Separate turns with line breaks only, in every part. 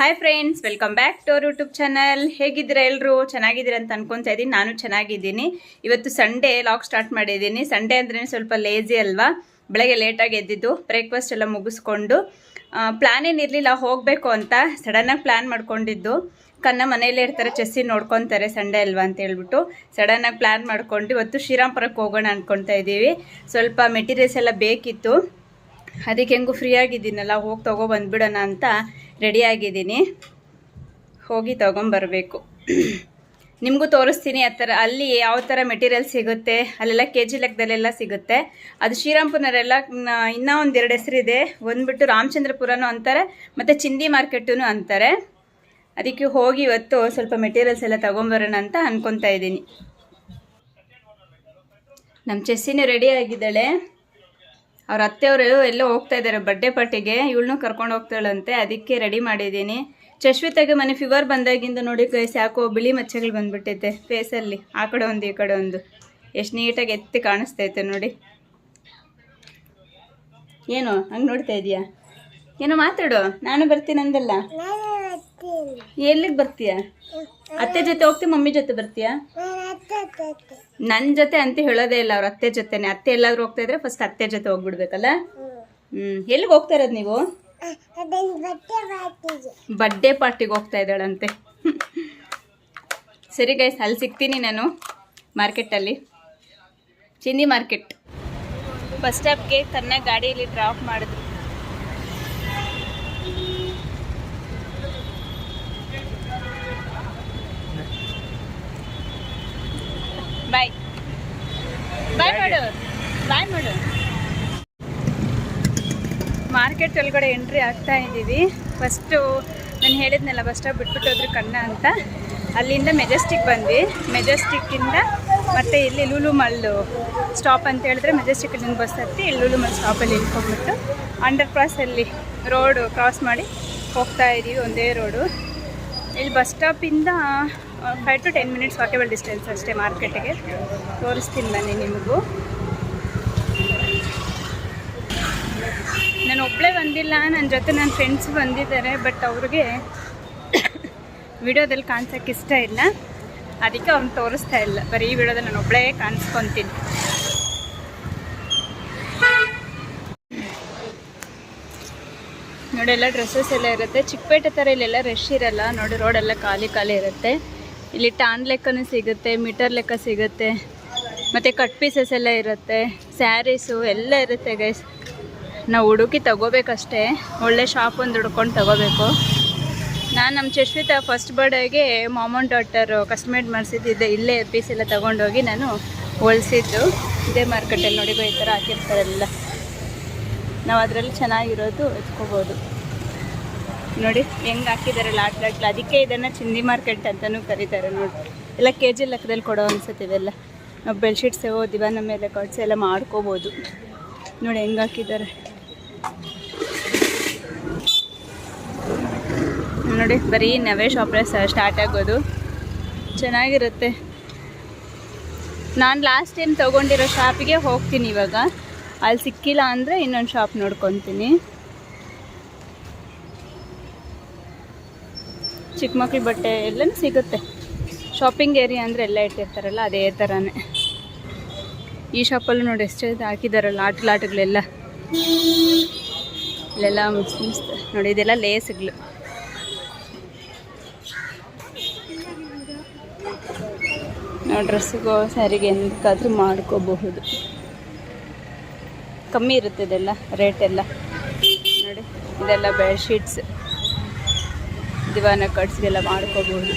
Hi friends welcome back to our YouTube channel ಹೇಗಿದ್ದೀರಾ ಎಲ್ಲರೂ ಚೆನ್ನಾಗಿದ್ದೀರಾ ಅಂತ ಅನ್ಕೊತಾ ಇದ್ದೀನಿ. ನಾನು ಚೆನ್ನಾಗಿದ್ದೀನಿ. ಇವತ್ತು ಸಂಡೇ ಲಾಗ್ ಸ್ಟಾರ್ಟ್ ಮಾಡಿದ್ದೀನಿ. ಸಂಡೇ ಅಂದ್ರೆ ಸ್ವಲ್ಪ ಲೇಜಿ ಅಲ್ವಾ? ಬೆಳಗ್ಗೆ ಲೇಟಾಗಿ ಎದ್ದಿದ್ದು ಬ್ರೇಕ್ಫಾಸ್ಟ್ ಎಲ್ಲ ಮುಗಿಸ್ಕೊಂಡು ಪ್ಲ್ಯಾನ್ ಏನಿರಲಿಲ್ಲ ಹೋಗಬೇಕು ಅಂತ ಸಡನ್ನಾಗಿ ಪ್ಲ್ಯಾನ್ ಮಾಡ್ಕೊಂಡಿದ್ದು. ಕನ್ನ ಮನೆಯಲ್ಲೇ ಇರ್ತಾರೆ ಚೆಸ್ಸಿ ನೋಡ್ಕೊತಾರೆ ಸಂಡೇ ಅಲ್ವಾ ಅಂತ ಹೇಳ್ಬಿಟ್ಟು ಸಡನ್ನಾಗಿ ಪ್ಲ್ಯಾನ್ ಮಾಡ್ಕೊಂಡು ಇವತ್ತು ಶ್ರೀರಾಮ್ಪುರಕ್ಕೆ ಹೋಗೋಣ ಅಂದ್ಕೊತಾ ಇದ್ದೀವಿ. ಸ್ವಲ್ಪ ಮೆಟೀರಿಯಲ್ಸ್ ಎಲ್ಲ ಬೇಕಿತ್ತು. ಅದಕ್ಕೆ ಹೆಂಗೂ ಫ್ರೀ ಆಗಿದ್ದೀನಲ್ಲ, ಹೋಗಿ ತೊಗೊಬಂದ್ಬಿಡೋಣ ಅಂತ ರೆಡಿ ಆಗಿದ್ದೀನಿ ಹೋಗಿ ತೊಗೊಂಬರಬೇಕು. ನಿಮಗೂ ತೋರಿಸ್ತೀನಿ, ಆ ಥರ ಅಲ್ಲಿ ಯಾವ ಥರ ಮೆಟೀರಿಯಲ್ ಸಿಗುತ್ತೆ, ಅಲ್ಲೆಲ್ಲ ಕೆ ಜಿ ಲೆಕ್ಕದಲ್ಲೆಲ್ಲ ಸಿಗುತ್ತೆ. ಅದು ಶ್ರೀರಾಮ್ಪುರನೆಲ್ಲ ಇನ್ನೂ ಒಂದೆರಡು ಹೆಸರಿದೆ. ಬಂದುಬಿಟ್ಟು ರಾಮಚಂದ್ರಪುರನೂ ಅಂತಾರೆ, ಮತ್ತು ಚಿಂದಿ ಮಾರ್ಕೆಟೂ ಅಂತಾರೆ. ಅದಕ್ಕೆ ಹೋಗಿ ಇವತ್ತು ಸ್ವಲ್ಪ ಮೆಟೀರಿಯಲ್ಸ್ ಎಲ್ಲ ತೊಗೊಂಬರೋಣ ಅಂತ ಅಂದ್ಕೊತಾ ಇದ್ದೀನಿ. ನಮ್ಮ ಚೆಸ್ಸಿನೂ ರೆಡಿ ಆಗಿದ್ದಾಳೆ. ಅವ್ರ ಅತ್ತೆಯವರು ಎಲ್ಲೋ ಹೋಗ್ತಾ ಇದ್ದಾರೆ ಬರ್ಡೇ ಪಾರ್ಟಿಗೆ ಇವಳನ್ನೂ ಕರ್ಕೊಂಡು ಹೋಗ್ತಾಳಂತೆ. ಅದಕ್ಕೆ ರೆಡಿ ಮಾಡಿದ್ದೀನಿ. ಚಶ್ವಿತಾಗೆ ಮನೆ ಫೀವರ್ ಬಂದಾಗಿಂದ ನೋಡಿ ಗೈಸ್ ಯಾಕೋ ಬಿಳಿ ಮಚ್ಚೆಗಳು ಬಂದ್ಬಿಟ್ಟೈತೆ ಫೇಸಲ್ಲಿ ಆ ಕಡೆ ಒಂದು, ಈ ಕಡೆ ಒಂದು. ಎಷ್ಟು ನೀಟಾಗಿ ಎತ್ತಿ ಕಾಣಿಸ್ತೈತೆ ನೋಡಿ. ಏನು, ಹಂಗೆ ನೋಡ್ತಾ ಇದೆಯಾ? ಏನೋ ಮಾತಾಡು. ನಾನು ಬರ್ತೀನಿ ಅಂದಲ್ಲ ಎಲ್ಲಿಗೆ ಬರ್ತೀಯ? ಅತ್ತೆ ಜೊತೆ ಹೋಗ್ತಿ, ಮಮ್ಮಿ ಜೊತೆ ಬರ್ತೀಯಾ? ನನ್ನ ಜೊತೆ ಅಂತ ಹೇಳೋದೇ ಇಲ್ಲ ಅವ್ರ ಅತ್ತೆ ಜೊತೆನೆ. ಅತ್ತೆ ಎಲ್ಲಾದ್ರೂ ಹೋಗ್ತಾ ಇದ್ರೆ ಫಸ್ಟ್ ಅತ್ತೆ ಜೊತೆ ಹೋಗ್ಬಿಡ್ಬೇಕಲ್ಲ? ಹ್ಮ್. ಎಲ್ಲಿಗೆ ಹೋಗ್ತಾ ಇರೋದು ನೀವು? ಬರ್ಡೇ ಪಾರ್ಟಿಗೆ ಹೋಗ್ತಾ ಇದ್ದಾಳಂತೆ. ಸರಿ ಗೈಸ್ ಅಲ್ಲಿ ಸಿಗ್ತೀನಿ ನಾನು ಮಾರ್ಕೆಟಲ್ಲಿ ಚಿನ್ನಿ ಮಾರ್ಕೆಟ್ ಬಸ್ ಸ್ಟಾಪ್ಗೆ ತನ್ನ ಗಾಡಿಯಲ್ಲಿ ಡ್ರಾಪ್ ಮಾಡಿದ್ರು. ಬಾಯ್ ಬಾಯ್ ಮಾಡು ಬಾಯ್ ಮಾಡು ಮಾರ್ಕೆಟ್ ಒಳಗಡೆ ಎಂಟ್ರಿ ಆಗ್ತಾ ಇದ್ದೀವಿ. ಫಸ್ಟು ನಾನು ಹೇಳಿದ್ನಲ್ಲ ಬಸ್ ಸ್ಟಾಪ್ ಬಿಟ್ಬಿಟ್ಟು ಹೋದ್ರೆ ಕಣ್ಣ ಅಂತ. ಅಲ್ಲಿಂದ ಮೆಜೆಸ್ಟಿಕ್ ಬಂದ್ವಿ. ಮೆಜೆಸ್ಟಿಕ್ಕಿಂದ ಮತ್ತೆ ಇಲ್ಲಿ ಲೂಲು ಮಲ್ಲು ಸ್ಟಾಪ್ ಅಂತ ಹೇಳಿದ್ರೆ ಮೆಜೆಸ್ಟಿಕ್ಕಲ್ಲಿಂದ ಬಸ್ ಹತ್ತಿ ಇಲ್ಲಿ ಲೂಲು ಮಲ್ ಸ್ಟಾಪಲ್ಲಿ ಇಳ್ಕೊಂಡ್ಬಿಟ್ಟು ಅಂಡರ್ ಕ್ರಾಸಲ್ಲಿ ರೋಡು ಕ್ರಾಸ್ ಮಾಡಿ ಹೋಗ್ತಾ ಇದ್ದೀವಿ ಒಂದೇ ರೋಡು ಇಲ್ಲಿ bus ಸ್ಟಾಪಿಂದ five to ten minutes walkable distance ಅಷ್ಟೇ ಮಾರ್ಕೆಟಿಗೆ. ತೋರಿಸ್ತೀನಿ ಬನ್ನಿ ನಿಮಗೂ. ನಾನು ಒಬ್ಬಳೇ ಬಂದಿಲ್ಲ ನನ್ನ ಜೊತೆ ನನ್ನ ಫ್ರೆಂಡ್ಸ್ ಬಂದಿದ್ದಾರೆ ಬಟ್ ಅವ್ರಿಗೆ ವಿಡಿಯೋದಲ್ಲಿ ಕಾಣಿಸೋಕೆ ಇಷ್ಟ ಇಲ್ಲ. ಅದಕ್ಕೆ ಅವ್ನು ತೋರಿಸ್ತಾ ಇಲ್ಲ. ಬರೀ ಈ ವಿಡಿಯೋದಲ್ಲಿ ನಾನು ಒಬ್ಬಳೇ ಕಾಣಿಸ್ಕೊತೀನಿ. ನೋಡಿ, ಎಲ್ಲ ಡ್ರೆಸ್ಸಸ್ ಎಲ್ಲ ಇರುತ್ತೆ. ಚಿಕ್ಕಪೇಟೆ ಥರ ಇಲ್ಲೆಲ್ಲ ರಶ್ ಇರಲ್ಲ. ನೋಡಿ ರೋಡೆಲ್ಲ ಖಾಲಿ ಖಾಲಿ ಇರುತ್ತೆ. ಇಲ್ಲಿ ಟಾನ್ ಲೆಕ್ಕನೂ ಸಿಗುತ್ತೆ, ಮೀಟರ್ ಲೆಕ್ಕ ಸಿಗುತ್ತೆ, ಮತ್ತು ಕಟ್ ಪೀಸಸ್ ಎಲ್ಲ ಇರುತ್ತೆ ಸ್ಯಾರೀಸು ಎಲ್ಲ ಇರುತ್ತೆ ಗೈಸ್ ನಾವು ಹುಡುಕಿ ತಗೋಬೇಕಷ್ಟೇ, ಒಳ್ಳೆ ಶಾಪ್ ಒಂದು ಹುಡ್ಕೊಂಡು ತಗೋಬೇಕು. ನಾನು ನಮ್ಮ ಚಶ್ವಿತಾ ಫಸ್ಟ್ ಬರ್ಡೇಗೆ ಮಾಮನ್ ಡಾಟರ್ ಕಸ್ಟಮೈಡ್ ಮಾಡಿಸಿದ್ದೆ ಇಲ್ಲೇ ಪೀಸ್ ಎಲ್ಲ ತೊಗೊಂಡೋಗಿ ನಾನು ಹೊಲಿಸಿದ್ದು. ಇದೇ ಮಾರ್ಕೆಟಲ್ಲಿ ನೋಡಿ ಈ ಥರ ಹಾಕಿರ್ತಾರೆಲ್ಲ. ನಾವು ಅದರಲ್ಲಿ ಚೆನ್ನಾಗಿರೋದು ಎತ್ಕೋಬೋದು. ನೋಡಿ, ಹೆಂಗೆ ಹಾಕಿದ್ದಾರೆ ಲಾಟ್ ಲಾಟ್ಲ. ಅದಕ್ಕೆ ಇದನ್ನು ಚಿಂದಿ ಮಾರ್ಕೆಟ್ ಅಂತಲೂ ಕರೀತಾರೆ ನೋಡಿ. ಎಲ್ಲ ಕೆ ಜಿ ಲೆಕ್ಕದಲ್ಲಿ ಕೊಡೋ ಅನ್ಸುತ್ತೆ ಇವೆಲ್ಲ ನಾವು ಬೆಡ್ಶೀಟ್ಸ್ ದಿವಾನ ಮೇಲೆ ಕಟ್ಸಿ ಎಲ್ಲ ಮಾಡ್ಕೋಬೋದು. ನೋಡಿ, ಹೆಂಗೆ ಹಾಕಿದ್ದಾರೆ ನೋಡಿ, ಬರೀ ನವೇ ಶಾಪ್ಲೆಸ್ ಸ್ಟಾರ್ಟ್ ಆಗೋದು. ಚೆನ್ನಾಗಿರುತ್ತೆ. ನಾನು ಲಾಸ್ಟ್ ಟೈಮ್ ತೊಗೊಂಡಿರೋ ಶಾಪಿಗೆ ಹೋಗ್ತೀನಿ ಇವಾಗ. ಅಲ್ಲಿ ಸಿಕ್ಕಿಲ್ಲ ಅಂದರೆ ಇನ್ನೊಂದು ಶಾಪ್ ನೋಡ್ಕೊತೀನಿ. ಚಿಕ್ಕ ಮಕ್ಳು ಬಟ್ಟೆ ಎಲ್ಲನೂ ಸಿಗುತ್ತೆ. ಶಾಪಿಂಗ್ ಏರಿಯಾ ಅಂದರೆ ಎಲ್ಲ ಇಟ್ಟಿರ್ತಾರಲ್ಲ, ಅದೇ ಥರನೇ ಈ ಶಾಪಲ್ಲೂ ನೋಡಿ ಎಷ್ಟು ಹಾಕಿದಾರಲ್ಲ ಆಟ ಲಾಟಗಳೆಲ್ಲ ಇಲ್ಲೆಲ್ಲ ಮುಸ್ಲಿಮ್ಸ್ ನೋಡಿ ಇದೆಲ್ಲ ಲೇಸ್ಗಳು. ನಾವು ಡ್ರೆಸ್ಸಿಗೋ ಸ್ಯಾರಿಗೆ ಎಂತಾದರೂ ಮಾಡ್ಕೋಬಹುದು. ಕಮ್ಮಿ ಇರುತ್ತೆ ಇದೆಲ್ಲ ರೇಟ್ ಎಲ್ಲ. ನೋಡಿ, ಇದೆಲ್ಲ ಬೆಡ್ಶೀಟ್ಸ್ ದಿವಾನ ಕಟ್ಸ್ಗೆಲ್ಲ ಮಾಡ್ಕೋಬೋದು.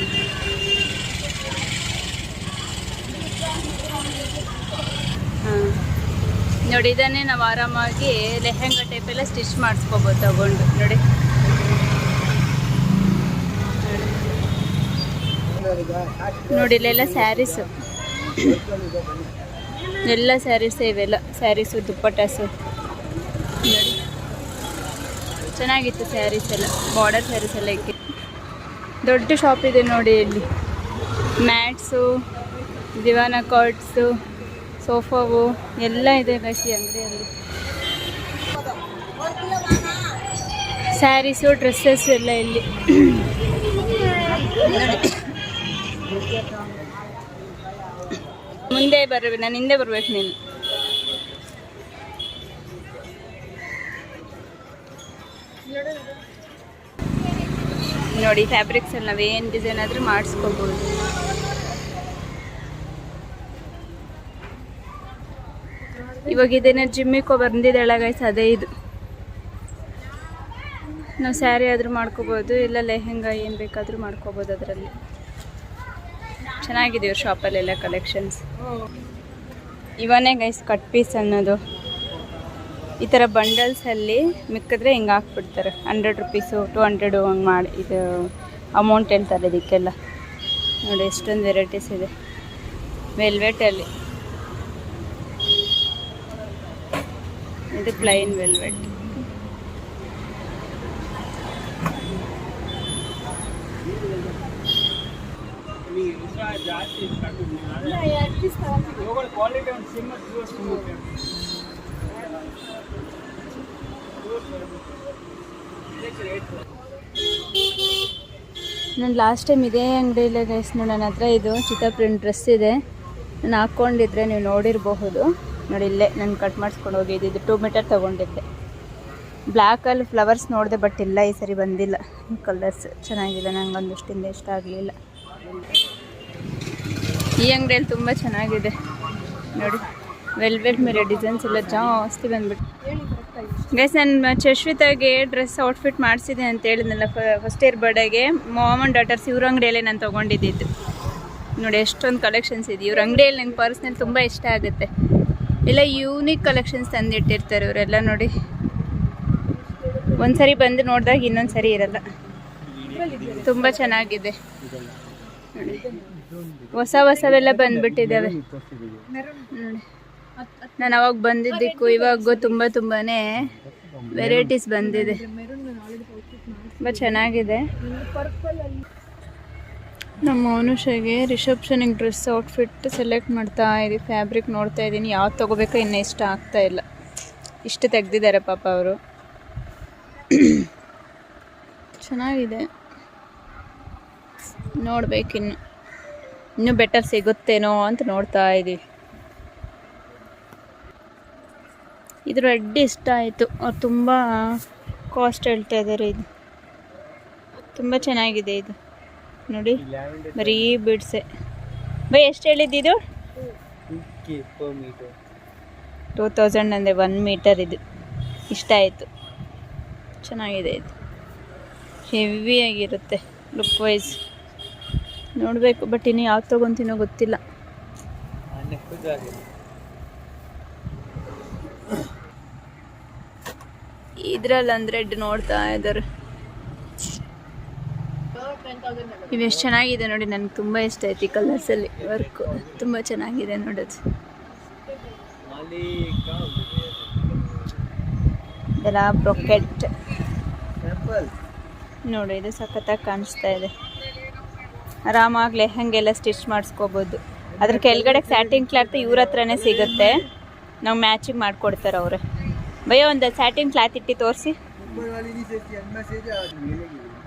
ಹಾಂ. ನೋಡಿ, ಇದನ್ನೇ ನಾವು ಆರಾಮಾಗಿ ಲೆಹೆಂಗಾ ಟೈಪ್ ಎಲ್ಲ ಸ್ಟಿಚ್ ಮಾಡಿಸ್ಕೋಬೋದು ತಗೊಂಡು. ನೋಡಿ. ನೋಡಿ, ಇಲ್ಲೆಲ್ಲ ಸ್ಯಾರೀಸು ಎಲ್ಲ ಸ್ಯಾರೀಸ್ ಇವೆಲ್ಲ. ಸ್ಯಾರೀಸು ದುಪ್ಪಟ್ಟಾಸು. ಚೆನ್ನಾಗಿತ್ತು ಸ್ಯಾರೀಸ್ ಎಲ್ಲ. ಬಾರ್ಡರ್ ಸ್ಯಾರೀಸ್ ಎಲ್ಲ ಇಕ್ಕೆ ದೊಡ್ಡ ಶಾಪ್ ಇದೆ ನೋಡಿ ಇಲ್ಲಿ. ಮ್ಯಾಟ್ಸು ದಿವಾನ ಕಾರ್ಡ್ಸು ಸೋಫಾವು ಎಲ್ಲ ಇದೆ ಗಸಿ ಅಂಗಡಿಯಲ್ಲಿ. ಸ್ಯಾರೀಸು ಡ್ರೆಸ್ಸಸ್ ಎಲ್ಲ ಇಲ್ಲಿ. ಮುಂದೆ ಬರ್ಬೇಕು ನಾನು ಹಿಂದೆ ಬರ್ಬೇಕು ನೀನು. ನೋಡಿ ಫ್ಯಾಬ್ರಿಕ್ಸ್ ಅಲ್ಲಿ ನಾವೇನು ಡಿಸೈನ್ ಆದರೂ ಮಾಡಿಸ್ಕೋಬೋದು. ಇವಾಗ ಇದೇನೋ ಜಿಮ್ಮಿಗೆ ಬಂದಿದ್ದಾಳೆ ಗೈಸ್ ಅದೇ ಇದು. ನಾವು ಸ್ಯಾರಿ ಆದರೂ ಮಾಡ್ಕೋಬೋದು ಇಲ್ಲ ಲೆಹೆಂಗಾ ಏನು ಬೇಕಾದರೂ ಮಾಡ್ಕೋಬೋದು ಅದರಲ್ಲಿ. ಚೆನ್ನಾಗಿದೆ ಇವ್ರ ಶಾಪಲ್ಲೆಲ್ಲ ಕಲೆಕ್ಷನ್ಸ್ ಇವನೇ ಗೈಸ್ ಕಟ್ ಪೀಸ್ ಅನ್ನೋದು. ಈ ಥರ ಬಂಡಲ್ಸಲ್ಲಿ ಮಿಕ್ಕಿದ್ರೆ ಹಿಂಗೆ ಹಾಕ್ಬಿಡ್ತಾರೆ? ಹಂಡ್ರೆಡ್ ರುಪೀಸು ಟು ಹಂಡ್ರೆಡು ಹಂಗೆ ಮಾಡಿ ಇದು ಅಮೌಂಟ್ ಹೇಳ್ತಾರೆ ಇದಕ್ಕೆಲ್ಲ ನೋಡಿ ಎಷ್ಟೊಂದು ವೆರೈಟೀಸ್ ಇದೆ. ವೆಲ್ವೆಟಲ್ಲಿ ಇದು ಪ್ಲೈನ್ ವೆಲ್ವೆಟ್ ನಾನು ಲಾಸ್ಟ್ ಟೈಮ್ ಇದೇ ಅಂಗಡಿಯಲ್ಲಿ ಗೈಸ್ ನೋಡಿ, ನನ್ನ ಹತ್ರ ಇದು ಚಿತ್ರ ಪ್ರಿಂಟ್ ಡ್ರೆಸ್ ಇದೆ. ನಾನು ಹಾಕ್ಕೊಂಡಿದ್ರೆ ನೀವು ನೋಡಿರಬಹುದು. ನೋಡಿ ಇಲ್ಲೇ ನಾನು ಕಟ್ ಮಾಡಿಸ್ಕೊಂಡು ಹೋಗಿದ್ದು ಇದು ಟೂ ಮೀಟರ್ ತೊಗೊಂಡಿದ್ದೆ. ಬ್ಲ್ಯಾಕಲ್ಲಿ ಫ್ಲವರ್ಸ್ ನೋಡಿದೆ ಬಟ್ ಇಲ್ಲ ಈ ಸರಿ ಬಂದಿಲ್ಲ. ಕಲರ್ಸ್ ಚೆನ್ನಾಗಿಲ್ಲ, ನಂಗೆ ಒಂದಷ್ಟಿಂದ ಇಷ್ಟ ಆಗಲಿಲ್ಲ. ಈ ಅಂಗಡಿಯಲ್ಲಿ ತುಂಬ ಚೆನ್ನಾಗಿದೆ. ನೋಡಿ ವೆಲ್ವೆಟ್ ಮೇಲೆ ಡಿಸೈನ್ಸ್ ಎಲ್ಲ ಜಾಸ್ತಿ ಬಂದ್ಬಿಟ್ಟು ಗೈಸ್, ನಾನು ಚಶ್ವಿತಾಗೆ ಡ್ರೆಸ್ ಔಟ್ಫಿಟ್ ಮಾಡಿಸಿದೆ ಅಂತ ಹೇಳಿದ್ನಲ್ಲ ಫಸ್ಟ್ ಇಯರ್ ಬರ್ಡೇಗೆ ಮಾಮನ್ ಡಾಟರ್ಸ್ ಇವ್ರ ಅಂಗಡಿಯಲ್ಲೇ ನಾನು ತೊಗೊಂಡಿದ್ದಿದ್ದು. ನೋಡಿ, ಎಷ್ಟೊಂದು ಕಲೆಕ್ಷನ್ಸ್ ಇದೆ. ಇವ್ರ ಅಂಗಡಿಯಲ್ಲಿ ನಂಗೆ ಪರ್ಸ್ನಲ್ ತುಂಬ ಇಷ್ಟ ಆಗುತ್ತೆ. ಎಲ್ಲ ಯೂನಿಕ್ ಕಲೆಕ್ಷನ್ಸ್ ತಂದಿಟ್ಟಿರ್ತಾರೆ ಇವರೆಲ್ಲ ನೋಡಿ. ಒಂದ್ಸರಿ ಬಂದು ನೋಡಿದಾಗ ಇನ್ನೊಂದು ಸರಿ ಇರಲ್ಲ. ತುಂಬ ಚೆನ್ನಾಗಿದೆ. ಹೊಸ ಹೊಸವೆಲ್ಲ ಬಂದ್ಬಿಟ್ಟಿದ್ದಾವೆ. ನಾನು ಅವಾಗ ಬಂದಿದ್ದಕ್ಕೂ ಇವಾಗೂ ತುಂಬ ತುಂಬಾ ವೆರೈಟೀಸ್ ಬಂದಿದೆ. ತುಂಬ ಚೆನ್ನಾಗಿದೆ. ನಮ್ಮ ಮನುಷ್ಯಗೆ ರಿಸೆಪ್ಷನಿಗೆ ಡ್ರೆಸ್ ಔಟ್ಫಿಟ್ ಸೆಲೆಕ್ಟ್ ಮಾಡ್ತಾ ಇದ್ದೀವಿ ಫ್ಯಾಬ್ರಿಕ್ ನೋಡ್ತಾ ಇದ್ದೀನಿ. ಯಾವ್ದು ತೊಗೋಬೇಕೋ ಇನ್ನೂ ಇಷ್ಟ ಆಗ್ತಾ ಇಲ್ಲ. ಇಷ್ಟು ತೆಗ್ದಿದ್ದಾರೆ ಪಾಪ ಅವರು. ಚೆನ್ನಾಗಿದೆ. ನೋಡ್ಬೇಕಿನ್ನು ಇನ್ನೂ. ಬೆಟರ್ ಸಿಗುತ್ತೇನೋ ಅಂತ ನೋಡ್ತಾ ಇದ್ದೀವಿ. ಇದು ರೆಡ್ ಇಷ್ಟ ಆಯಿತು. ಅವ್ರು ತುಂಬ ಕಾಸ್ಟ್ ಹೇಳ್ತಾ ಇದ್ದಾರೆ ಇದು. ತುಂಬ ಚೆನ್ನಾಗಿದೆ ಇದು. ನೋಡಿ, ಬರೀ ಬಿಡ್ಸೆ. ಬೈ, ಎಷ್ಟು ಹೇಳಿದ್ದು ಟೂ ತೌಸಂಡ್ ಅಂದರೆ ಒನ್ ಮೀಟರ್ ಇದು. ಇಷ್ಟ ಆಯಿತು. ಚೆನ್ನಾಗಿದೆ ಇದು. ಹೆವಿಯಾಗಿರುತ್ತೆ ಲುಕ್ ವೈಸ್ ನೋಡಬೇಕು ಬಟ್ ಇನ್ನು ಯಾವ್ದು ತೊಗೊತೀನೋ ಗೊತ್ತಿಲ್ಲ. ಇದ್ರಲ್ಲಿ ಅಂದ್ರೆ ನೋಡ್ತಾ ಇದ್ದಾರೆ. ಇವೆಷ್ಟು ಚೆನ್ನಾಗಿದೆ ನೋಡಿ, ನನಗೆ ತುಂಬ ಇಷ್ಟ ಆಯ್ತು ಕಲರ್ಸ್ ಕಲರ್ಸಲ್ಲಿ ವರ್ಕು ತುಂಬ ಚೆನ್ನಾಗಿದೆ ನೋಡೋದು. ಇದೆಲ್ಲ ಬ್ರೊಕೆಟ್ ನೋಡಿ, ಇದು ಸಖತ್ತಾಗಿ ಕಾಣಿಸ್ತಾ ಇದೆ. ಆರಾಮಾಗಿ ಲೆಹಂಗೆಲ್ಲ ಸ್ಟಿಚ್ ಮಾಡಿಸ್ಕೋಬೋದು. ಅದ್ರ ಕೆಳಗಡೆ ಸ್ಯಾಟಿನ್ ಕ್ಲಾತ್ ಇವ್ರ ಹತ್ರನೇ ಸಿಗುತ್ತೆ. ನಾವು ಮ್ಯಾಚಿಂಗ್ ಮಾಡಿಕೊಡ್ತಾರೆ ಅವರೇ. ಭಯ ಒಂದು ಸ್ಯಾಟಿನ್ ಕ್ಲಾತ್ ಇಟ್ಟು ತೋರಿಸಿ.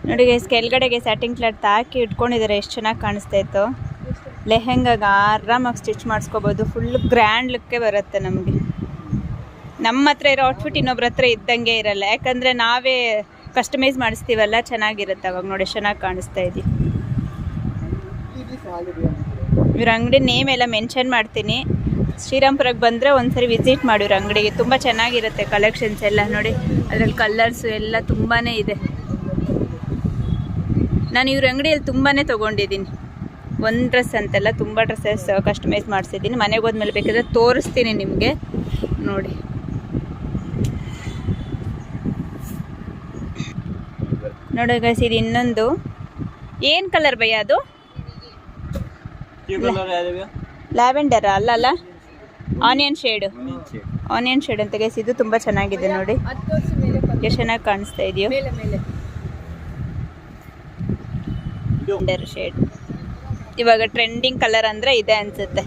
ನೋಡಿ ಕೆಳಗಡೆಗೆ ಸ್ಯಾಟಿನ್ ಕ್ಲಾತ್ ಹಾಕಿ ಇಟ್ಕೊಂಡಿದ್ದಾರೆ, ಎಷ್ಟು ಚೆನ್ನಾಗಿ ಕಾಣಿಸ್ತಾ ಇತ್ತು. ಲೆಹೆಂಗಾಗ ಆರಾಮಾಗಿ ಸ್ಟಿಚ್ ಮಾಡಿಸ್ಕೋಬೋದು ಫುಲ್ ಗ್ರ್ಯಾಂಡ್ ಲುಕ್ಕೇ ಬರುತ್ತೆ ನಮಗೆ. ನಮ್ಮ ಹತ್ರ ಇರೋ ಔಟ್ಫಿಟ್ ಇನ್ನೊಬ್ರ ಹತ್ರ ಇದ್ದಂಗೆ ಇರಲ್ಲ. ಯಾಕಂದರೆ ನಾವೇ ಕಸ್ಟಮೈಸ್ ಮಾಡಿಸ್ತೀವಲ್ಲ, ಚೆನ್ನಾಗಿರುತ್ತೆ ಅವಾಗ ನೋಡಿ, ಚೆನ್ನಾಗಿ ಕಾಣಿಸ್ತಾ ಇದ್ದೀವಿ ಇವ್ರ ಅಂಗಡಿ ನೇಮ್ ಎಲ್ಲ ಮೆನ್ಷನ್ ಮಾಡ್ತೀನಿ. ಶ್ರೀರಾಮ್ಪುರಕ್ಕೆ ಬಂದರೆ ಒಂದ್ಸರಿ ವಿಸಿಟ್ ಮಾಡಿ ಇವ್ರ ಅಂಗಡಿಗೆ. ತುಂಬ ಚೆನ್ನಾಗಿರುತ್ತೆ ಕಲೆಕ್ಷನ್ಸ್ ಎಲ್ಲ ನೋಡಿ. ಅದರಲ್ಲಿ ಕಲರ್ಸು ಎಲ್ಲ ತುಂಬಾ ಇದೆ. ನಾನು ಇವ್ರ ಅಂಗಡಿಯಲ್ಲಿ ತುಂಬಾ ತೊಗೊಂಡಿದ್ದೀನಿ. ಒಂದು ಡ್ರೆಸ್ ಅಂತೆಲ್ಲ ತುಂಬ ಡ್ರೆಸ್ಸಸ್ ಕಸ್ಟಮೈಸ್ ಮಾಡಿಸಿದ್ದೀನಿ. ಮನೆಗೆ ಹೋದ್ಮೇಲೆ ಬೇಕಾದ್ರೆ ತೋರಿಸ್ತೀನಿ ನಿಮಗೆ. ನೋಡಿ. ನೋಡಿ ಗೈಸ್ ಇದು ಇನ್ನೊಂದು. ಏನು ಕಲರ್ ಭಯ ಅದು? ಲ್ಯಾವೆಂಡರ್ ಅಲ್ಲ ಅಲ್ಲ? ಆನಿಯನ್ ಶೇಡ್ ಆನಿಯನ್ ಶೇಡ್ ಅಂತ ಗೈಸ್ ಇದು ತುಂಬಾ ಚೆನ್ನಾಗಿದೆ ನೋಡಿ. ಎಷ್ಟು ಚೆನ್ನಾಗಿ ಕಾಣಿಸ್ತಾ ಇದೆಯೋ. ಲ್ಯಾವೆಂಡರ್ ಶೇಡ್ ಇವಾಗ ಟ್ರೆಂಡಿಂಗ್ ಕಲರ್ ಅಂದ್ರೆ ಇದೆ ಅನ್ಸುತ್ತೆ.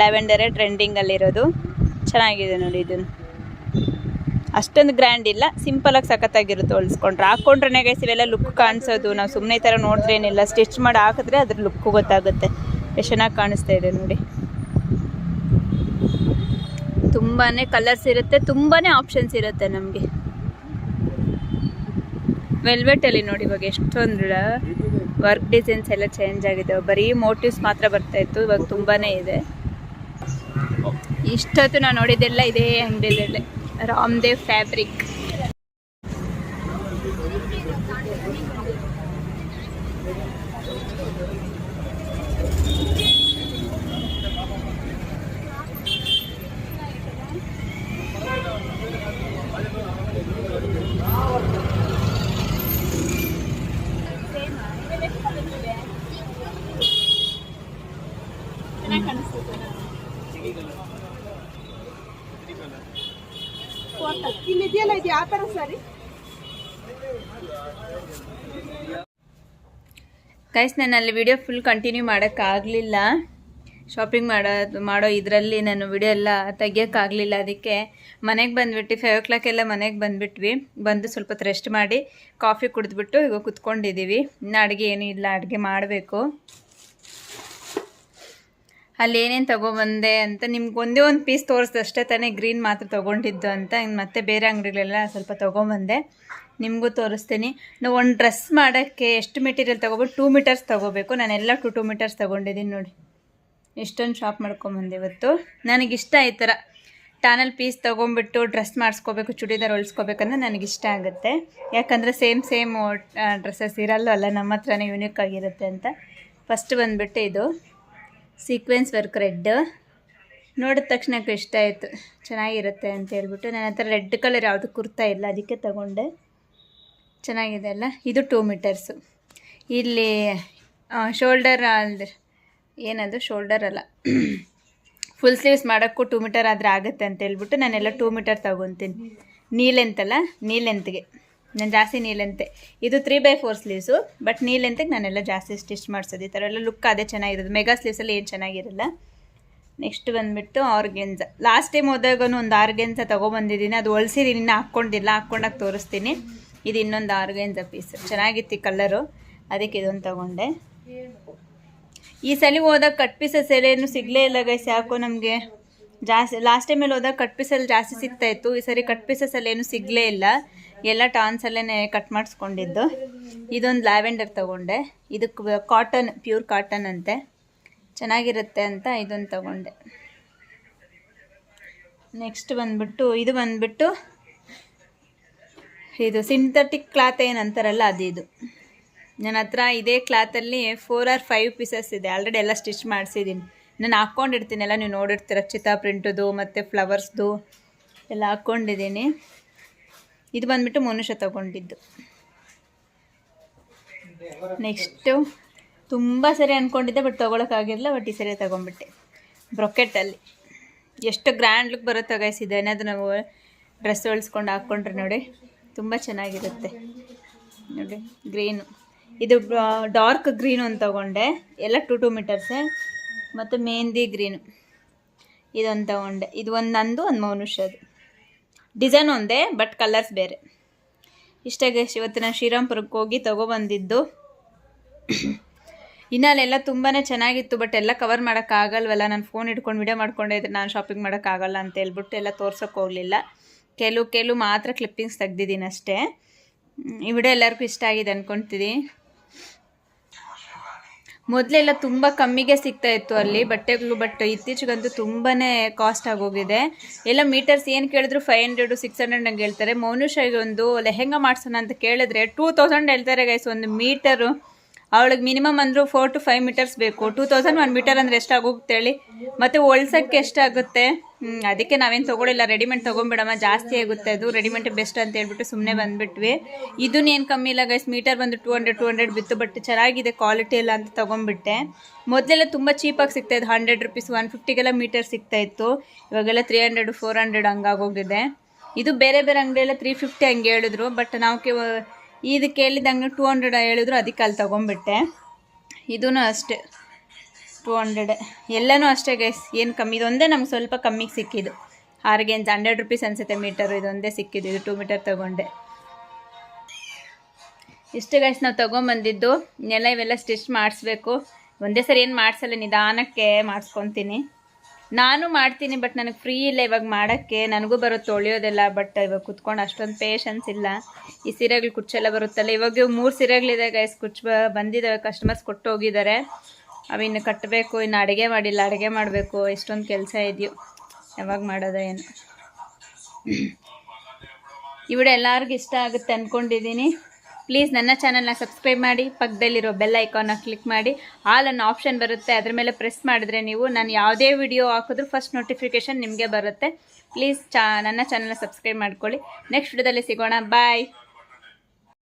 ಲ್ಯಾವೆಂಡರೇ ಟ್ರೆಂಡಿಂಗಲ್ಲಿರೋದು ಚೆನ್ನಾಗಿದೆ ನೋಡಿ ಇದನ್ನು. ಅಷ್ಟೊಂದು ಗ್ರ್ಯಾಂಡ್ ಇಲ್ಲ ಸಿಂಪಲ್ ಆಗಿ ಸಖತ್ತಾಗಿರುತ್ತೆ ಹೊಲಿಸ್ಕೊಂಡ್ರೆ. ಹಾಕೊಂಡ್ರೆ ಗೈಸ್ ಇವೆಲ್ಲ ಲುಕ್ ಕಾಣಿಸೋದು. ನಾವು ಸುಮ್ಮನೆ ಈ ಥರ ನೋಡಿದ್ರೆ ಏನಿಲ್ಲ ಸ್ಟಿಚ್ ಮಾಡಿ ಹಾಕಿದ್ರೆ ಅದ್ರ ಲುಕ್ ಗೊತ್ತಾಗುತ್ತೆ. ಎಷ್ಟು ಚೆನ್ನಾಗಿ ಕಾಣಿಸ್ತಾ ಇದೆ ನೋಡಿ. ತುಂಬಾ ಕಲರ್ಸ್ ಇರುತ್ತೆ ತುಂಬಾ ಆಪ್ಷನ್ಸ್ ಇರುತ್ತೆ ನಮಗೆ. ವೆಲ್ವೆಟಲ್ಲಿ ನೋಡಿ ಇವಾಗ ಎಷ್ಟೊಂದು ವರ್ಕ್ ಡಿಸೈನ್ಸ್ ಎಲ್ಲ ಚೇಂಜ್ ಆಗಿದೆ. ಬರೀ ಮೋಟಿವ್ಸ್ ಮಾತ್ರ ಬರ್ತಾ ಇತ್ತು, ಇವಾಗ ತುಂಬಾ ಇದೆ. ಇಷ್ಟೊತ್ತು ನಾನು ನೋಡಿದ್ದೆಲ್ಲ ಇದೇ ಅಂಗಡಿಯಲ್ಲೇ ರಾಮ್ದೇವ್ ಫ್ಯಾಬ್ರಿಕ್
ಸರಿ
ಗೈಸ್ ನಾನು ಅಲ್ಲಿ ವಿಡಿಯೋ ಫುಲ್ ಕಂಟಿನ್ಯೂ ಮಾಡೋಕ್ಕಾಗಲಿಲ್ಲ. ಶಾಪಿಂಗ್ ಮಾಡೋದು ಮಾಡೋ ಇದರಲ್ಲಿ ನಾನು ವಿಡಿಯೋ ಎಲ್ಲ ತೆಗಿಯೋಕ್ಕಾಗಲಿಲ್ಲ ಅದಕ್ಕೆ. ಮನೆಗೆ ಬಂದುಬಿಟ್ಟು ಫೈವ್ ಓ ಕ್ಲಾಕೆಲ್ಲ ಮನೆಗೆ ಬಂದುಬಿಟ್ವಿ. ಬಂದು ಸ್ವಲ್ಪ ರೆಸ್ಟ್ ಮಾಡಿ ಕಾಫಿ ಕುಡಿದ್ಬಿಟ್ಟು ಈಗ ಕುತ್ಕೊಂಡಿದ್ದೀವಿ ಇನ್ನು ಅಡುಗೆ ಏನೂ ಇಲ್ಲ, ಅಡುಗೆ ಮಾಡಬೇಕು. ಅಲ್ಲಿ ಏನೇನು ತೊಗೊಬಂದೆ ಅಂತ ನಿಮ್ಗೆ ಒಂದೇ ಒಂದು ಪೀಸ್ ತೋರಿಸ್ದಷ್ಟೇ ತಾನೇ ಗ್ರೀನ್ ಮಾತ್ರ ತೊಗೊಂಡಿದ್ದು ಅಂತ. ಮತ್ತೆ ಬೇರೆ ಅಂಗಡಿಗಳೆಲ್ಲ ಸ್ವಲ್ಪ ತೊಗೊಂಬಂದೆ. ನಿಮಗೂ ತೋರಿಸ್ತೀನಿ. ನಾವು ಒಂದು ಡ್ರೆಸ್ ಮಾಡೋಕ್ಕೆ ಎಷ್ಟು ಮೆಟೀರಿಯಲ್ ತೊಗೊಬೋದು ಟೂ ಮೀಟರ್ಸ್ ತೊಗೋಬೇಕು. ನಾನೆಲ್ಲ ಟು ಟೂ ಮೀಟರ್ಸ್ ತೊಗೊಂಡಿದ್ದೀನಿ ನೋಡಿ. ಇಷ್ಟೊಂದು ಶಾಪ್ ಮಾಡ್ಕೊಂಬಂದೆ ಇವತ್ತು. ನನಗಿಷ್ಟ ಈ ಥರ ಟಾನಲ್ ಪೀಸ್ ತೊಗೊಂಬಿಟ್ಟು ಡ್ರೆಸ್ ಮಾಡಿಸ್ಕೋಬೇಕು, ಚೂಡಿದಾರ್ ಹೊಲಿಸ್ಕೋಬೇಕಂದ್ರೆ ನನಗಿಷ್ಟ ಆಗುತ್ತೆ. ಯಾಕಂದರೆ ಸೇಮ್ ಸೇಮ್ ಡ್ರೆಸ್ಸಸ್ ಇರಲ್ಲ ಅಲ್ಲ ನಮ್ಮ ಹತ್ರನೇ ಯೂನಿಕ್ ಆಗಿರುತ್ತೆ ಅಂತ. ಫಸ್ಟ್ ಬಂದುಬಿಟ್ಟು ಇದು. Sequence work red. ನೋಡಿದ ತಕ್ಷಣ ಇಷ್ಟ ಆಯಿತು. ಚೆನ್ನಾಗಿರುತ್ತೆ ಅಂತ ಹೇಳ್ಬಿಟ್ಟು ನನ್ನ ಹತ್ರ ರೆಡ್ ಕಲರ್ ಯಾವುದು ಕುರ್ತಾ ಇಲ್ಲ, ಅದಕ್ಕೆ ತಗೊಂಡೆ. ಚೆನ್ನಾಗಿದೆ ಅಲ್ಲ? ಇದು ಟೂ ಮೀಟರ್ಸು ಇಲ್ಲಿ ಶೋಲ್ಡರ್ ಅಂದರೆ ಏನದು? ಶೋಲ್ಡರ್ ಅಲ್ಲ. ಫುಲ್ ಸ್ಲೀವ್ಸ್ ಮಾಡೋಕ್ಕೂ ಟೂ ಮೀಟರ್ ಆದರೆ ಆಗುತ್ತೆ ಅಂತ ಹೇಳ್ಬಿಟ್ಟು ನಾನೆಲ್ಲ ಟೂ ಮೀಟರ್ ತಗೊತೀನಿ. ನೀ ಲೆಂತ್ ಅಲ್ಲ ನೀ ಲೆಂತ್ಗೆ ನಾನು ಜಾಸ್ತಿ ನೀಲೆಂತೆ. ಇದು three by four sleeves but knee ಲೆಂತಿಗೆ ನಾನೆಲ್ಲ ಜಾಸ್ತಿ ಸ್ಟಿಚ್ ಮಾಡಿಸೋದು. ಈ ಥರ ಎಲ್ಲ ಲುಕ್ ಅದೇ ಚೆನ್ನಾಗಿರೋದು. ಮೆಗಾ ಸ್ಲೀವ್ಸಲ್ಲಿ ಏನು ಚೆನ್ನಾಗಿರಲ್ಲ. ನೆಕ್ಸ್ಟ್ ಬಂದುಬಿಟ್ಟು ಆರ್ಗೆನ್ಸ ಲಾಸ್ಟ್ ಟೈಮ್ ಹೋದಾಗ ಒಂದು ಆರ್ಗೆನ್ಸ ತೊಗೊಬಂದಿದ್ದೀನಿ. ಅದು ಹೊಲ್ಸಿದ್ದೀನಿ ಇನ್ನೂ ಹಾಕ್ಕೊಂಡಿಲ್ಲ. ಹಾಕ್ಕೊಂಡಾಗ ತೋರಿಸ್ತೀನಿ. ಇದು ಇನ್ನೊಂದು ಆರ್ಗೆನ್ಸ ಪೀಸ್ ಚೆನ್ನಾಗಿತ್ತು ಈ ಕಲರು ಅದಕ್ಕೆ ಇದೊಂದು ತೊಗೊಂಡೆ. ಈ ಸಲ ಹೋದಾಗ ಕಟ್ ಪೀಸಸ್ ಏನು ಸಿಗಲೇ ಇಲ್ಲ ಗೈಸ್ ಯಾಕೋ ನಮಗೆ ಜಾಸ್ತಿ ಲಾಸ್ಟ್ ಟೈಮಲ್ಲಿ ಹೋದಾಗ ಕಟ್ ಪೀಸಲ್ಲಿ ಜಾಸ್ತಿ ಸಿಗ್ತಾಯಿತ್ತು ಈ ಸರಿ ಕಟ್ ಪೀಸಸ್ಸಲ್ಲಿ ಏನು ಸಿಗಲೇ ಇಲ್ಲ. ಎಲ್ಲ ಟಾನ್ಸಲ್ಲೇ ಕಟ್ ಮಾಡಿಸ್ಕೊಂಡಿದ್ದು. ಇದೊಂದು ಲ್ಯಾವೆಂಡರ್ ತೊಗೊಂಡೆ. ಇದಕ್ಕೆ ಕಾಟನ್ ಪ್ಯೂರ್ ಕಾಟನ್ ಅಂತೆ. ಚೆನ್ನಾಗಿರುತ್ತೆ ಅಂತ ಇದೊಂದು ತೊಗೊಂಡೆ. ನೆಕ್ಸ್ಟ್ ಬಂದ್ಬಿಟ್ಟು, ಇದು ಬಂದ್ಬಿಟ್ಟು, ಇದು ಸಿಂಥೆಟಿಕ್ ಕ್ಲಾತ್ ಏನು ಅಂತಾರಲ್ಲ ಅದು ಇದು. ನನ್ನ ಹತ್ರ ಇದೇ ಕ್ಲಾತಲ್ಲಿ ಫೋರ್ ಆರ್ ಫೈವ್ ಪೀಸಸ್ ಇದೆ. ಆಲ್ರೆಡಿ ಎಲ್ಲ ಸ್ಟಿಚ್ ಮಾಡಿಸಿದ್ದೀನಿ ನಾನು ಹಾಕ್ಕೊಂಡಿರ್ತೀನಲ್ಲ ನೀವು ನೋಡಿರ್ತೀರ ಚಿತಾ ಪ್ರಿಂಟದು ಮತ್ತು ಫ್ಲವರ್ಸ್ದು ಎಲ್ಲ ಹಾಕ್ಕೊಂಡಿದ್ದೀನಿ ಇದು ಬಂದ್ಬಿಟ್ಟು ಮನುಷ್ಯ ತಗೊಂಡಿದ್ದು. ನೆಕ್ಸ್ಟು ತುಂಬ ಸರಿ ಅಂದ್ಕೊಂಡಿದ್ದೆ ಬಟ್ ತೊಗೊಳಕ್ಕಾಗಿರಲಿಲ್ಲ ಬಟ್ ಈ ಸರಿ ತೊಗೊಂಬಿಟ್ಟೆ ಬ್ರೊಕೆಟಲ್ಲಿ ಎಷ್ಟು ಗ್ರ್ಯಾಂಡ್ ಲುಕ್ ಬರುತ್ತೋ ಗೈಸ್ ಏನಾದರೂ ನಾವು ಡ್ರೆಸ್ ಹೊಲಿಸ್ಕೊಂಡು ಹಾಕ್ಕೊಂಡ್ರೆ ನೋಡಿ, ತುಂಬ ಚೆನ್ನಾಗಿರುತ್ತೆ. ನೋಡಿ ಗ್ರೀನು ಇದು ಡಾರ್ಕ್ ಗ್ರೀನು ಅಂತ ತೊಗೊಂಡೆ. ಎಲ್ಲ ಟು ಟು ಮೀಟರ್ಸೆ ಮತ್ತು ಮೆಹಂದಿ ಗ್ರೀನು ಇದೊಂದು ತೊಗೊಂಡೆ. ಇದು ಒಂದು ನಂದು, ಒಂದು ಮನುಷ್ಯದು ಡಿಸೈನ್ ಒಂದೇ, ಬಟ್ ಕಲರ್ಸ್ ಬೇರೆ. ಇಷ್ಟೇ ಇವತ್ತು ನಾನು ಶ್ರೀರಾಮ್ಪುರಕ್ಕೆ ಹೋಗಿ ತೊಗೊಬಂದಿದ್ದು. ಇನ್ನು ಅಲ್ಲೆಲ್ಲ ತುಂಬಾ ಚೆನ್ನಾಗಿತ್ತು, ಬಟ್ ಎಲ್ಲ ಕವರ್ ಮಾಡೋಕ್ಕಾಗಲ್ವಲ್ಲ. ನಾನು ಫೋನ್ ಹಿಡ್ಕೊಂಡು ವಿಡಿಯೋ ಮಾಡ್ಕೊಂಡೆ ಇದ್ರೆ ನಾನು ಶಾಪಿಂಗ್ ಮಾಡೋಕ್ಕಾಗಲ್ಲ ಅಂತ ಹೇಳ್ಬಿಟ್ಟು ಎಲ್ಲ ಹೋಗಲಿಲ್ಲ. ಕೆಲವು ಕೆಲವು ಮಾತ್ರ ಕ್ಲಿಪ್ಪಿಂಗ್ಸ್ ತೆಗ್ದಿದ್ದೀನಿ ಅಷ್ಟೇ. ಈ ವಿಡಿಯೋ ಎಲ್ಲರಿಗೂ ಇಷ್ಟ ಆಗಿದೆ ಅಂದ್ಕೊಳ್ತೀನಿ ಮೊದಲೆಲ್ಲ ತುಂಬ ಕಮ್ಮಿಗೆ ಸಿಗ್ತಾ ಇತ್ತು ಅಲ್ಲಿ ಬಟ್ಟೆಗಳು ಬಟ್ ಇತ್ತೀಚೆಗಂತೂ ತುಂಬಾ ಕಾಸ್ಟ್ ಆಗೋಗಿದೆ. ಎಲ್ಲ ಮೀಟರ್ಸ್ ಏನು ಕೇಳಿದ್ರು ಫೈವ್ ಹಂಡ್ರೆಡು ಸಿಕ್ಸ್ ಹಂಡ್ರೆಡ್ ಹಂಗೆ ಹೇಳ್ತಾರೆ. ಮೌನುಷಾಗಿ ಒಂದು ಲೆಹೆಂಗಾ ಮಾಡ್ಸೋಣ? ಅಂತ ಕೇಳಿದ್ರೆ ಟೂ ತೌಸಂಡ್ ಹೇಳ್ತಾರೆ ಗೈಸ್ ಒಂದು ಮೀಟರು ಅವಳಿಗೆ ಮಿನಿಮಮ್ ಅಂದರೂ ಫೋರ್ ಟು ಫೈವ್ ಮೀಟರ್ಸ್ ಬೇಕು. ಟೂ ತೌಸಂಡ್ ಒನ್ ಮೀಟರ್ ಅಂದರೆ ಎಷ್ಟಾಗುತ್ತೆ ಹೇಳಿ? ಮತ್ತು ಹೊಲ್ಸಕ್ಕೆ ಎಷ್ಟಾಗುತ್ತೆ? ಅದಕ್ಕೆ ನಾವೇನು ತೊಗೊಳಿಲ್ಲ. ರೆಡಿಮೇಡ್ ತೊಗೊಂಬಿಡಮ್ಮ ಜಾಸ್ತಿ ಆಗುತ್ತೆ ಅದು. ರೆಡಿಮೇಡ್ ಬೆಸ್ಟ್ ಅಂತ ಹೇಳ್ಬಿಟ್ಟು ಸುಮ್ಮನೆ ಬಂದುಬಿಟ್ವಿ. ಇದನ್ನೇನು ಕಮ್ಮಿ ಇಲ್ಲ ಗೈಸ್ ಮೀಟರ್ ಬಂದು ಟೂ ಹಂಡ್ರೆಡ್ ಟೂ ಹಂಡ್ರೆಡ್ ಬಿತ್ತು ಬಟ್ ಚೆನ್ನಾಗಿದೆ ಕ್ವಾಲಿಟಿ ಎಲ್ಲ ಅಂತ ತೊಗೊಂಡ್ಬಿಟ್ಟೆ. ಮೊದಲೆಲ್ಲ ತುಂಬ ಚೀಪಾಗಿ ಸಿಗ್ತಾಯಿದ್ದು ಹಂಡ್ರೆಡ್ ರುಪೀಸ್ ಒನ್ ಫಿಫ್ಟಿಗೆಲ್ಲ ಮೀಟರ್ ಸಿಗ್ತಾ ಇತ್ತು. ಇವಾಗೆಲ್ಲ ತ್ರೀ ಹಂಡ್ರೆಡ್ ಫೋರ್ ಹಂಡ್ರೆಡ್ ಹಂಗಾಗೋಗಿದೆ ಇದು ಬೇರೆ ಬೇರೆ ಅಂಗಡಿಯೆಲ್ಲ ತ್ರೀ ಫಿಫ್ಟಿ ಹಂಗೆ ಹೇಳಿದ್ರು ಬಟ್ ನಾವು ಇದು ಕೇಳಿದಂಗೆ ಟೂ ಹಂಡ್ರೆಡ್ ಹೇಳಿದ್ರು, ಅದಕ್ಕೆ ಅಲ್ಲಿ ತೊಗೊಂಬಿಟ್ಟೆ ಇದೂ ಅಷ್ಟೇ. ಟೂ ಹಂಡ್ರೆಡ್ ಎಲ್ಲನೂ ಅಷ್ಟೇ ಗೈಸ್ ಏನು ಕಮ್ಮಿ, ಇದೊಂದೇ ನಮ್ಗೆ ಸ್ವಲ್ಪ ಕಮ್ಮಿಗೆ ಸಿಕ್ಕಿದ್ದು. ಆರ್ಗೆನ್ಸ್ ಹಂಡ್ರೆಡ್ ರುಪೀಸ್ ಅನಿಸುತ್ತೆ ಮೀಟರು ಇದೊಂದೇ ಸಿಕ್ಕಿದ್ದು. ಇದು ಟೂ ಮೀಟರ್ ತೊಗೊಂಡೆ. ಇಷ್ಟು ಗೈಸ್ ನಾವು ತೊಗೊಂಬಂದಿದ್ದು. ನೆಲ ಇವೆಲ್ಲ ಸ್ಟಿಚ್ ಮಾಡಿಸ್ಬೇಕು. ಒಂದೇ ಸರಿ ಏನು ಮಾಡಿಸಲ್ಲ, ನಿಧಾನಕ್ಕೆ ಮಾಡಿಸ್ಕೊತೀನಿ. ನಾನು ಮಾಡ್ತೀನಿ ಬಟ್ ನನಗೆ ಫ್ರೀ ಇಲ್ಲ ಇವಾಗ ಮಾಡೋಕ್ಕೆ. ನನಗೂ ಬರುತ್ತೆ ತೊಳೆಯೋದಿಲ್ಲ ಬಟ್ ಇವಾಗ ಕುತ್ಕೊಂಡು ಅಷ್ಟೊಂದು ಪೇಷನ್ಸ್ ಇಲ್ಲ. ಈ ಸೀರೆಗಳು ಕುಚ್ಚೆಲ್ಲ ಬರುತ್ತಲ್ಲ ಇವಾಗ ಮೂರು ಸೀರೆಗಳಿದೆ ಗೈಸ್ ಕುಚ್ಚ ಬ ಬಂದಿದ್ದಾವೆ ಕಸ್ಟಮರ್ಸ್ ಕೊಟ್ಟು ಹೋಗಿದ್ದಾರೆ ಅವಿನ್ನು ಕಟ್ಟಬೇಕು ಇನ್ನು ಅಡುಗೆ ಮಾಡಿಲ್ಲ, ಅಡುಗೆ ಮಾಡಬೇಕು, ಎಷ್ಟೊಂದು ಕೆಲಸ ಇದೆಯೋ. ಯಾವಾಗ ಮಾಡೋದ ಏನು. ಇವಡೆ ಎಲ್ಲರಿಗೂ ಇಷ್ಟ ಆಗುತ್ತೆ ಅಂದ್ಕೊಂಡಿದ್ದೀನಿ ಪ್ಲೀಸ್ ನನ್ನ ಚಾನಲ್ನ ಸಬ್ಸ್ಕ್ರೈಬ್ ಮಾಡಿ, ಪಕ್ಕದಲ್ಲಿರೋ ಬೆಲ್ ಐಕಾನ್ನ ಕ್ಲಿಕ್ ಮಾಡಿ ಆಲ್ ಅನ್ನೋ ಆಪ್ಷನ್ ಬರುತ್ತೆ, ಅದ್ರ ಮೇಲೆ ಪ್ರೆಸ್ ಮಾಡಿದ್ರೆ ನೀವು ನಾನು ಯಾವುದೇ ವಿಡಿಯೋ ಹಾಕಿದ್ರು ಫಸ್ಟ್ ನೋಟಿಫಿಕೇಷನ್ ನಿಮಗೆ ಬರುತ್ತೆ. ಪ್ಲೀಸ್ ಚಾ ನನ್ನ ಚಾನಲ್ನ ಸಬ್ಸ್ಕ್ರೈಬ್ ಮಾಡ್ಕೊಳ್ಳಿ. ನೆಕ್ಸ್ಟ್ ವಿಡಿಯೋದಲ್ಲಿ ಸಿಗೋಣ. ಬಾಯ್